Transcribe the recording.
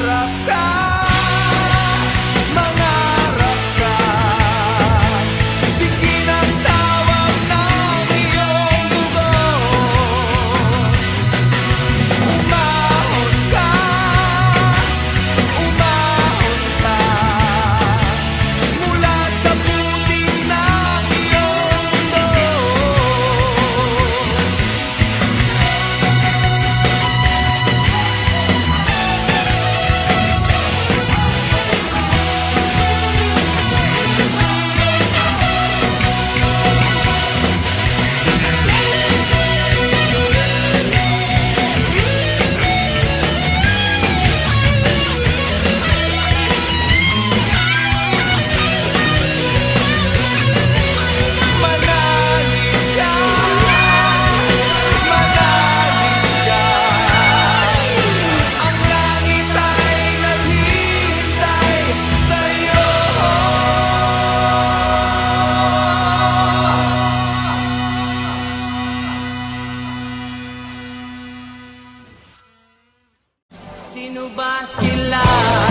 terapkan Sino ba sila?